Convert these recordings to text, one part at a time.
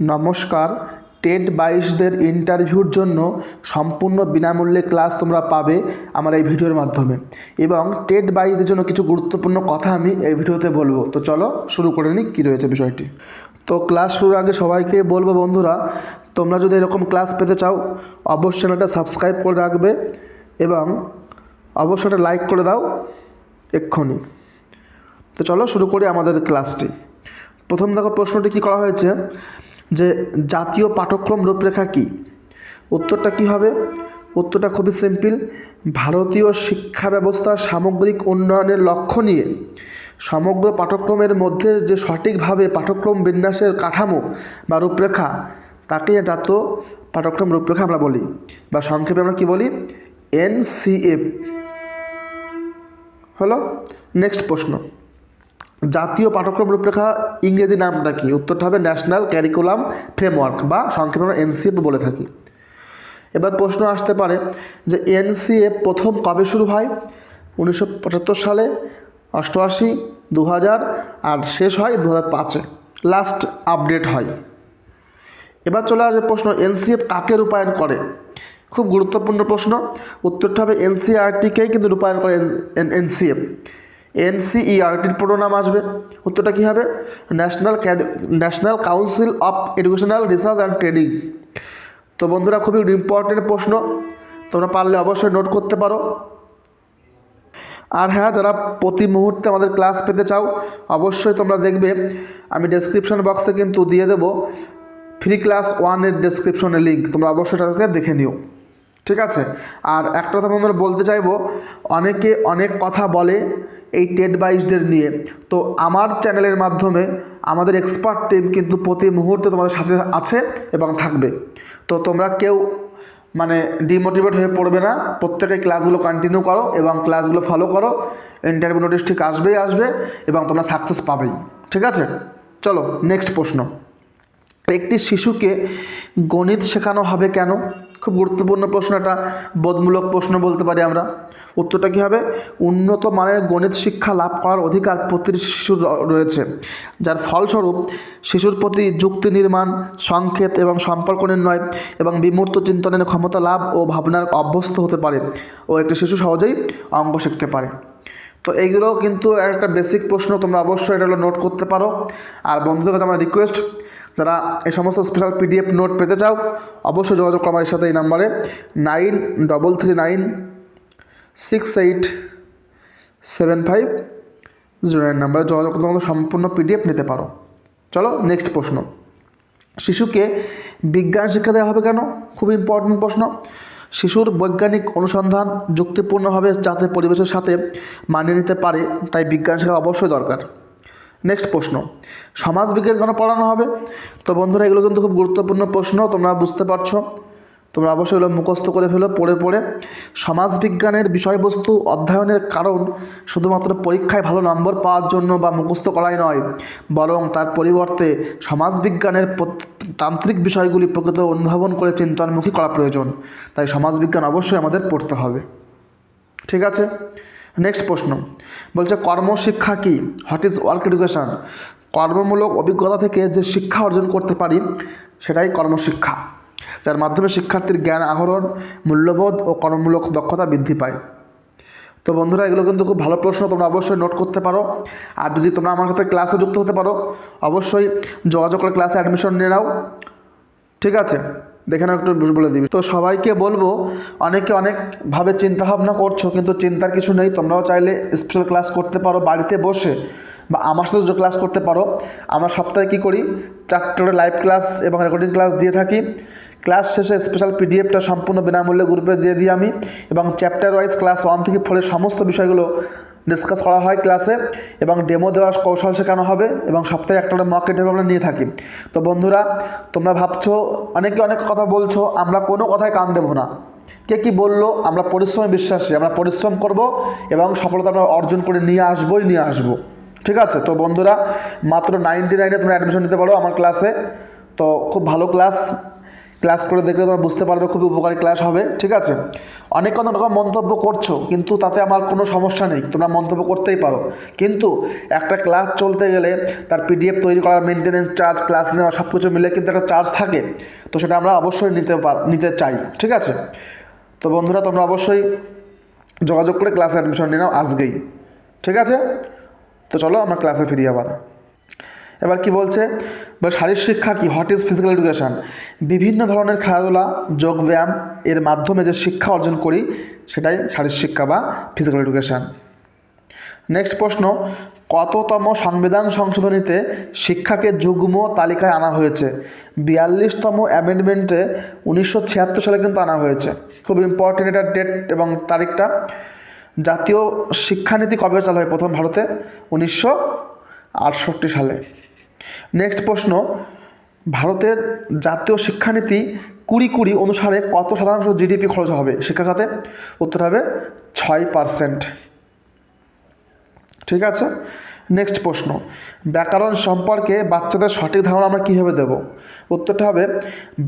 নমস্কার, টেট বাইশদের ইন্টারভিউর জন্য সম্পূর্ণ বিনামূল্যে ক্লাস তোমরা পাবে আমার এই ভিডিওর মাধ্যমে। এবং টেট বাইশদের জন্য কিছু গুরুত্বপূর্ণ কথা আমি এই ভিডিওতে বলব। তো চলো শুরু করে নিই কী রয়েছে বিষয়টি। তো ক্লাস শুরুর আগে সবাইকে বলব বন্ধুরা, তোমরা যদি এরকম ক্লাস পেতে চাও, অবশ্যই চ্যানেলটা সাবস্ক্রাইব করে রাখবে এবং অবশ্যই একটা লাইক করে দাও এক্ষুনি। তো চলো শুরু করি আমাদের ক্লাসটি। প্রথম দেখো প্রশ্নটি কী করা হয়েছে? যে জাতীয় পাঠ্যক্রম রূপরেখা কী? উত্তরটা কী হবে? উত্তরটা খুবই সিম্পল ভারতীয় শিক্ষা ব্যবস্থার সামগ্রিক উন্নয়নের লক্ষ্য নিয়ে সমগ্র পাঠ্যক্রমের মধ্যে যে সঠিকভাবে পাঠ্যক্রম বিন্যাসের কাঠামো বা রূপরেখা, তাকে জাতীয় পাঠ্যক্রম রূপরেখা আমরা বলি বা সংক্ষেপে আমরা কী বলি? এনসিএফ। হলো নেক্সট প্রশ্ন। জাতীয় পাঠ্যক্রম রূপরেখা ইংরেজি নামটা কি উত্তরটা হবে ন্যাশনাল ক্যারিকুলাম ফ্রেমওয়ার্ক বা সংক্ষেপে আমরা এনসিএফ বলে থাকি। এবার প্রশ্ন আসতে পারে যে এনসিএফ প্রথম কবে শুরু হয়? উনিশশো পঁচাত্তর সালে, অষ্টআশি দু আর শেষ হয় দু হাজার পাঁচে। লাস্ট আপডেট হয়। এবার চলে আসবে প্রশ্ন, এনসিএফ কাকে রূপায়ণ করে? খুব গুরুত্বপূর্ণ প্রশ্ন। উত্তরটা হবে এনসিআরটিকেই কিন্তু রূপায়ণ করে এনসিএফ। এনসিইআরটির পুরো নাম আসবে। উত্তরটা কী হবে? National national council of educational research and training তো বন্ধুরা, খুবই ইম্পর্টেন্ট প্রশ্ন। তোমরা পারলে অবশ্যই নোট করতে পারো। আর হ্যাঁ যারা প্রতি মুহূর্তে আমাদের ক্লাস পেতে চাও, অবশ্যই তোমরা দেখবে, আমি ডেসক্রিপশন বক্সে কিন্তু দিয়ে দেবো। ফ্রি ক্লাস ওয়ানের ডেসক্রিপশনের লিঙ্ক তোমরা অবশ্যই তাদেরকে দেখে নিও। ঠিক আছে? আর একটা কথা আমরা বলতে চাইব, অনেকে অনেক কথা বলে এই টেট বাইশদের নিয়ে। তো আমার চ্যানেলের মাধ্যমে আমাদের এক্সপার্ট টিম কিন্তু প্রতি মুহূর্তে তোমাদের সাথে আছে এবং থাকবে। তো তোমরা কেউ মানে ডিমোটিভেট হয়ে পড়বে না। প্রত্যেকে ক্লাসগুলো কন্টিনিউ করো এবং ক্লাসগুলো ফলো করো। ইন্টারভিউ নোটিশ ঠিক আসবেই আসবে এবং তোমরা সাকসেস পাবেই। ঠিক আছে? চলো নেক্সট প্রশ্ন। একটি শিশুকে গণিত শেখানো হবে কেন? খুব গুরুত্বপূর্ণ প্রশ্ন, এটা বোধমূলক প্রশ্ন বলতে পারি আমরা। উত্তরটা কী হবে? উন্নত মানের গণিত শিক্ষা লাভ করার অধিকার প্রতিটি শিশুর রয়েছে। যার ফলস্বরূপ, শিশুর প্রতি যুক্তি নির্মাণ সংক্ষেপ এবং সম্পর্ক নির্ণয় এবং বিমূর্ত চিন্তনের ক্ষমতা লাভ ও ভাবনার অভ্যস্ত হতে পারে ও একটি শিশু সহজেই অঙ্ক শিখতে পারে। তো এইগুলো কিন্তু একটা বেসিক প্রশ্ন, তোমরা অবশ্যই এটা নোট করতে পারো। আর বন্ধুদের কাছে আমার রিকোয়েস্ট যারা এই সমস্ত স্পেশাল পিডিএফ নোট পেতে চাও, অবশ্যই যোগাযোগ করো আমার সাথে এই নাম্বারে nine double three nine six eight seven five zero nine নাম্বারে যোগাযোগ তোমাদের সম্পূর্ণ পিডিএফ নিতে পারো। চলো নেক্সট প্রশ্ন। শিশুকে বিজ্ঞান শিক্ষা দেওয়া হবে কেন? খুব ইম্পর্টেন্ট প্রশ্ন। শিশুর বৈজ্ঞানিক অনুসন্ধান যুক্তিপূর্ণভাবে যাতে পরিবেশের সাথে মানিয়ে নিতে পারে, তাই বিজ্ঞান শেখা অবশ্যই দরকার। নেক্সট প্রশ্ন, সমাজ বিজ্ঞান কেন পড়ানো হবে? তো বন্ধুরা, এগুলো কিন্তু খুব গুরুত্বপূর্ণ প্রশ্ন, তোমরা বুঝতে পারছ। তোমরা অবশ্যই এগুলো মুখস্থ করে ফেলো, পড়ে পড়ে। সমাজবিজ্ঞানের বিষয়বস্তু অধ্যয়নের কারণ শুধুমাত্র পরীক্ষায় ভালো নম্বর পাওয়ার জন্য বা মুখস্থ করাই নয়, বরং তার পরিবর্তে সমাজবিজ্ঞানের তান্ত্রিক বিষয়গুলি প্রকৃত অনুধাবন করে চিন্তনমুখী করা প্রয়োজন। তাই সমাজবিজ্ঞান অবশ্যই আমাদের পড়তে হবে। ঠিক আছে? নেক্সট প্রশ্ন। বলছে, কর্মশিক্ষা কি? হোয়াট ইজ ওয়ার্ক এডুকেশান কর্মমূলক অভিজ্ঞতা থেকে যে শিক্ষা অর্জন করতে পারি, সেটাই কর্মশিক্ষা। যার মাধ্যমে শিক্ষার্থীর জ্ঞান আহরণ, মূল্যবোধ ও কর্মমূলক দক্ষতা বৃদ্ধি পায়। তো বন্ধুরা, এগুলো কিন্তু খুব ভালো প্রশ্ন, তোমরা অবশ্যই নোট করতে পারো। আর যদি তোমরা আমার সাথে ক্লাসে যুক্ত হতে পারো, অবশ্যই যোগাযোগ করে ক্লাসে অ্যাডমিশন নিয়ে নাও। ঠিক আছে? দেখে নাও একটু বলে দিবি। তো সবাইকে বলব, অনেকে অনেকভাবে চিন্তাভাবনা করছ, কিন্তু চিন্তার কিছু নেই। তোমরাও চাইলে স্পেশাল ক্লাস করতে পারো বাড়িতে বসে, বা আমার সাথে ক্লাস করতে পারো। আমরা সপ্তাহে কী করি? চারটে করে লাইভ ক্লাস এবং রেকর্ডিং ক্লাস দিয়ে থাকি। ক্লাস শেষে স্পেশাল পিডিএফটা সম্পূর্ণ বিনামূল্যে গ্রুপে দিয়ে দিই আমি এবং চ্যাপ্টার ওয়াইজ ক্লাস ওয়ান থেকে ফোরের সমস্ত বিষয়গুলো ডিসকাস করা হয় ক্লাসে এবং ডেমো দেওয়ার কৌশল শেখানো হবে এবং সপ্তাহে একটা করে মক আমরা নিয়ে থাকি। তো বন্ধুরা, তোমরা ভাবছ, অনেকে অনেক কথা বলছো, আমরা কোনো কথায় কান দেবো না। কে কী বলল? আমরা পরিশ্রমে বিশ্বাসী, আমরা পরিশ্রম করব এবং সফলতা আমরা অর্জন করে নিয়ে আসবোই, নিয়ে আসব। ঠিক আছে? তো বন্ধুরা, মাত্র নাইনটি নাইনে তোমরা অ্যাডমিশন নিতে পারো আমার ক্লাসে তো খুব ভালো ক্লাস ক্লাস করে দেখলে তোমরা বুঝতে পারবে, খুবই উপকারী ক্লাস হবে, ঠিক আছে? অনেক অনেক রকম মন্তব্য করছ, কিন্তু তাতে আমার কোনো সমস্যা নেই, তোমরা মন্তব্য করতেই পারো। কিন্তু একটা ক্লাস চলতে গেলে তার পিডিএফ তৈরি করার মেনটেনেন্স চার্জ ক্লাস নেওয়া সব কিছু মিলে কিন্তু একটা চার্জ থাকে। তো সেটা আমরা অবশ্যই নিতে পার, নিতে চাই, ঠিক আছে? তো বন্ধুরা, তোমরা অবশ্যই যোগাযোগ করে ক্লাসে অ্যাডমিশন নিয়ে নাও আজকেই, ঠিক আছে? তো চলো আমরা ক্লাসে ফিরি আবার। এবার কি বলছে? বা শারীর শিক্ষা কি? হোয়াট ইজ ফিজিক্যাল এডুকেশান বিভিন্ন ধরনের খেলাধুলা, যোগব্যায়াম, এর মাধ্যমে যে শিক্ষা অর্জন করি, সেটাই শারীর শিক্ষা বা ফিজিক্যাল এডুকেশান নেক্সট প্রশ্ন, কততম সংবিধান সংশোধনীতে শিক্ষাকে যুগ্ম তালিকায় আনা হয়েছে? বিয়াল্লিশতম অ্যামেন্ডমেন্টে উনিশশো ছিয়াত্তর সালে কিন্তু আনা হয়েছে। খুব ইম্পর্টেন্ট এটা ডেট এবং তারিখটা। জাতীয় শিক্ষানীতি কবে চালু হয়? প্রথম ভারতে উনিশশো আটষট্টি সালে। নেক্সট প্রশ্ন, ভারতের জাতীয় শিক্ষানীতি কুড়ি কুড়ি অনুসারে কত শতাংশ জিডিপি খরচ হবে? শিক্ষা খাতে উত্তর হবে ছয় পারসেন্ট ঠিক আছে? নেক্সট প্রশ্ন, ব্যাকরণ সম্পর্কে বাচ্চাদের সঠিক ধারণা আমরা কীভাবে দেব? উত্তরটা হবে,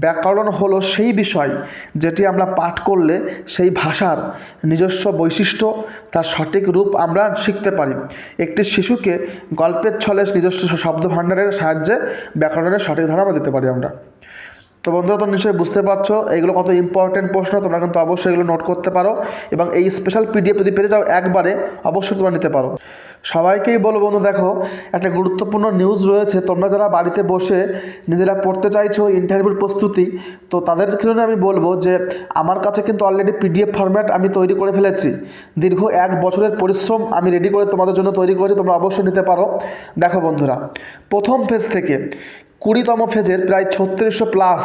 ব্যাকরণ হলো সেই বিষয় যেটি আমরা পাঠ করলে সেই ভাষার নিজস্ব বৈশিষ্ট্য, তার সঠিক রূপ আমরা শিখতে পারি। একটি শিশুকে গল্পের ছলে নিজস্ব শব্দ ভাণ্ডারের সাহায্যে ব্যাকরণের সঠিক ধারণা আমরা দিতে পারি আমরা। তো বন্ধুরা, তোমরা নিশ্চয়ই বুঝতে পারছ, এগুলো কত ইম্পর্টেন্ট প্রশ্ন, তোমরা কিন্তু অবশ্যই এগুলো নোট করতে পারো এবং এই স্পেশাল পিডিএফ যদি পেতে চাও একবারে অবশ্যই তোমরা নিতে পারো। সবাইকেই বলো বন্ধু, দেখো, একটা গুরুত্বপূর্ণ নিউজ রয়েছে। তোমরা যারা বাড়িতে বসে নিজেরা পড়তে চাইছো ইন্টারভিউর প্রস্তুতি, তো তাদের জন্য আমি বলব যে, আমার কাছে কিন্তু অলরেডি পিডিএফ ফরম্যাট আমি তৈরি করে ফেলেছি। দীর্ঘ এক বছরের পরিশ্রম আমি রেডি করে তোমাদের জন্য তৈরি করেছি, তোমরা অবশ্যই নিতে পারো। দেখো বন্ধুরা, প্রথম ফেজ থেকে কুড়িতম ফেজের প্রায় ছত্রিশশো প্লাস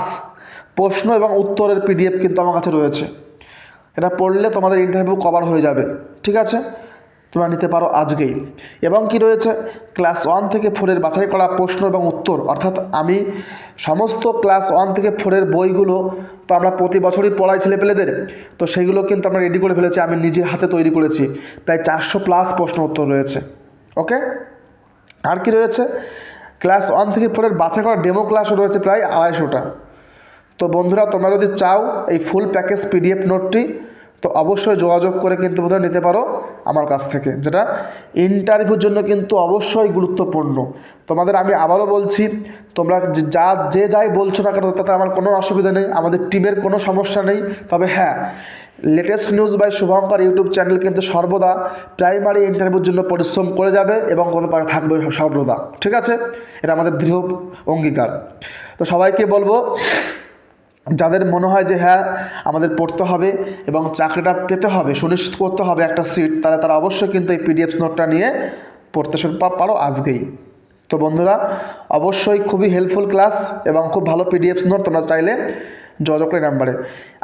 প্রশ্ন এবং উত্তরের পিডিএফ কিন্তু আমার কাছে রয়েছে। এটা পড়লে তোমাদের ইন্টারভিউ কভার হয়ে যাবে, ঠিক আছে? তোমরা নিতে পারো আজকেই। এবং কি রয়েছে? ক্লাস ওয়ান থেকে ফোরের বাছাই করা প্রশ্ন এবং উত্তর। অর্থাৎ আমি সমস্ত ক্লাস ওয়ান থেকে ফোরের বইগুলো তো আমরা প্রতি বছরই পড়াই ছেলেপেলেদের। তো সেগুলো কিন্তু আমরা রেডি করে ফেলেছি, আমি নিজের হাতে তৈরি করেছি। প্রায় চারশো প্লাস প্রশ্ন উত্তর রয়েছে। ওকে আর কি রয়েছে? ক্লাস ওয়ান থেকে ফোরের বাছাই করা ডেমো ক্লাসও রয়েছে প্রায় আড়াইশোটা। তো বন্ধুরা, তোমরা যদি চাও এই ফুল প্যাকেজ পিডিএফ নোটটি, তো অবশ্যই যোগাযোগ করে কিন্তু বোধহয় নিতে পারো। আমার কাছ থেকে, যেটা ইন্টারভিউর জন্য কিন্তু অবশ্যই গুরুত্বপূর্ণ। তোমাদের আমি আবারও বলছি, তোমরা যে- যা যাই বলছো না কেন, তাতে আমার কোনো অসুবিধা নেই, আমাদের টিমের কোনো সমস্যা নেই। তবে হ্যাঁ latest news by Shubhankar YouTube channel কিন্তু সর্বদা প্রাইমারি ইন্টারভিউর জন্য পরিশ্রম করে যাবে এবং কোনো পারে থাকবে সর্বদা, ঠিক আছে? এটা আমাদের দৃঢ় অঙ্গীকার। তো সবাইকে বলব যাদের মনে হয় যে হ্যাঁ আমাদের পড়তে হবে এবং চাকরিটা পেতে হবে, সুনিশ্চিত করতে হবে একটা সিট, তাহলে তারা অবশ্যই কিন্তু এই পিডিএফ নোটটা নিয়ে পড়তে শুরু পারো আজকেই। তো বন্ধুরা, অবশ্যই খুবই হেল্পফুল ক্লাস এবং খুব ভালো পিডিএফ নোট তোমরা চাইলে যোগাযোগ করে নাম্বারে।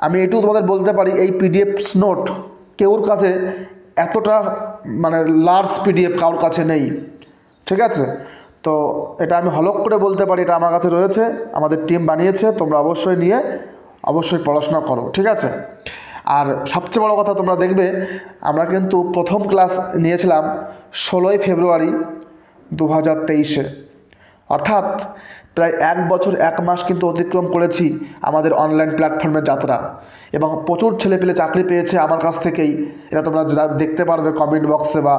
আমি এটুকু তোমাদের বলতে পারি, এই পিডিএফ নোট কেউর কাছে এতটা মানে লার্জ পিডিএফ কারোর কাছে নেই। ঠিক আছে? তো এটা আমি হলক করে বলতে পারি, এটা আমার কাছে রয়েছে, আমাদের টিম বানিয়েছে, তোমরা অবশ্যই নিয়ে অবশ্যই পড়াশোনা করো, ঠিক আছে? আর সবচেয়ে বড় কথা তোমরা দেখবে, আমরা কিন্তু প্রথম ক্লাস নিয়েছিলাম ষোলোই ফেব্রুয়ারি দু হাজার তেইশে। অর্থাৎ প্রায় এক বছর, এক মাস কিন্তু অতিক্রম করেছি আমাদের অনলাইন প্ল্যাটফর্মের যাত্রা। এবং প্রচুর ছেলেপেলে চাকরি পেয়েছে আমার কাছ থেকেই। এটা তোমরা দেখতে পারবে কমেন্ট বক্সে বা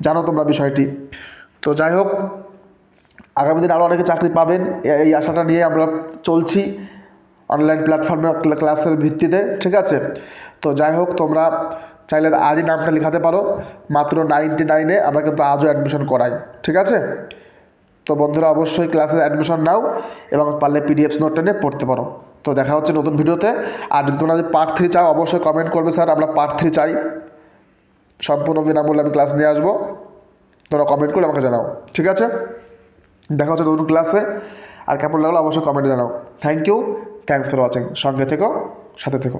জানো তোমরা বিষয়টি। তো যাই হোক আগামী দিন আরও অনেকে চাকরি পাবেন। এই আশাটা নিয়ে আমরা চলছি অনলাইন প্ল্যাটফর্মে ক্লাসের ভিত্তিতে, ঠিক আছে? তো যাই হোক, তোমরা চাইলে আজই নামটা লেখাতে পারো। মাত্র নাইনটি নাইনে আমরা কিন্তু আজও অ্যাডমিশন করাই, ঠিক আছে? তো বন্ধুরা, অবশ্যই ক্লাসে অ্যাডমিশন নাও এবং পারলে পিডিএফ নোটটা নিয়ে পড়তে পারো। তো দেখা হচ্ছে নতুন ভিডিওতে। আর যদি তোমরা যদি পার্ট থ্রি চাও, অবশ্যই কমেন্ট করবে স্যার, আমরা পার্ট থ্রি চাই। সম্পূর্ণ বিনামূল্যে আমি ক্লাস নিয়ে আসব। তোমরা কমেন্ট করে আমাকে জানাও, ঠিক আছে? দেখা হচ্ছে নতুন ক্লাসে আর কেমন লাগল অবশ্যই কমেন্টে জানাও। Thank you thanks for watching সঙ্গে থেকো, সাথে থেকো।